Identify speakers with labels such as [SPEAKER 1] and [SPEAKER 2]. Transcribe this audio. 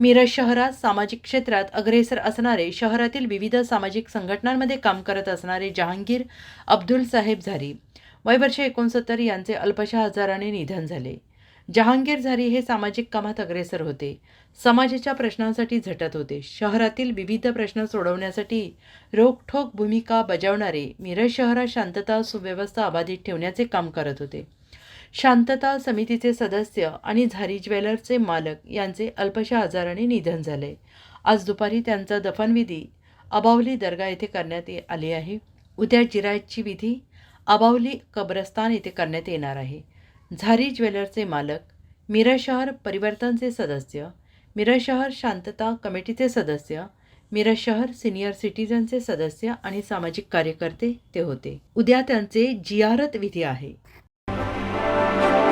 [SPEAKER 1] मिरज शहरात सामाजिक क्षेत्रात अग्रेसर असणारे शहरातील विविध सामाजिक संघटनांमध्ये काम करत असणारे जहांगीर अब्दुल साहेब झारी. वय वर्ष एकोणसत्तर यांचे अल्पशा आजाराने निधन झाले. जहांगीर झारी हे सामाजिक कामात अग्रेसर होते. समाजाच्या प्रश्नांसाठी झटत होते. शहरातील विविध प्रश्न सोडवण्यासाठी रोखठोक भूमिका बजावणारे मिरज शहरात शांतता सुव्यवस्था अबाधित ठेवण्याचे काम करत होते. शांतता समितीचे सदस्य आणि झारी ज्वेलर्सचे मालक यांचे अल्पशा आजाराने निधन झाले. आज दुपारी त्यांचा दफनविधी अबावली दर्गा येथे करण्यात आली आहे. उद्या जिरायतची विधी अबावली कब्रस्तान येथे करण्यात येणार आहे. झारी ज्वेलर्सचे मालक मिरज शहर परिवर्तनचे सदस्य मिरज शहर शांतता कमिटीचे सदस्य मिरज शहर सिनियर सिटीजनचे सदस्य आणि सामाजिक कार्यकर्ते ते होते. उद्या त्यांचे जियारत विधी आहे. Música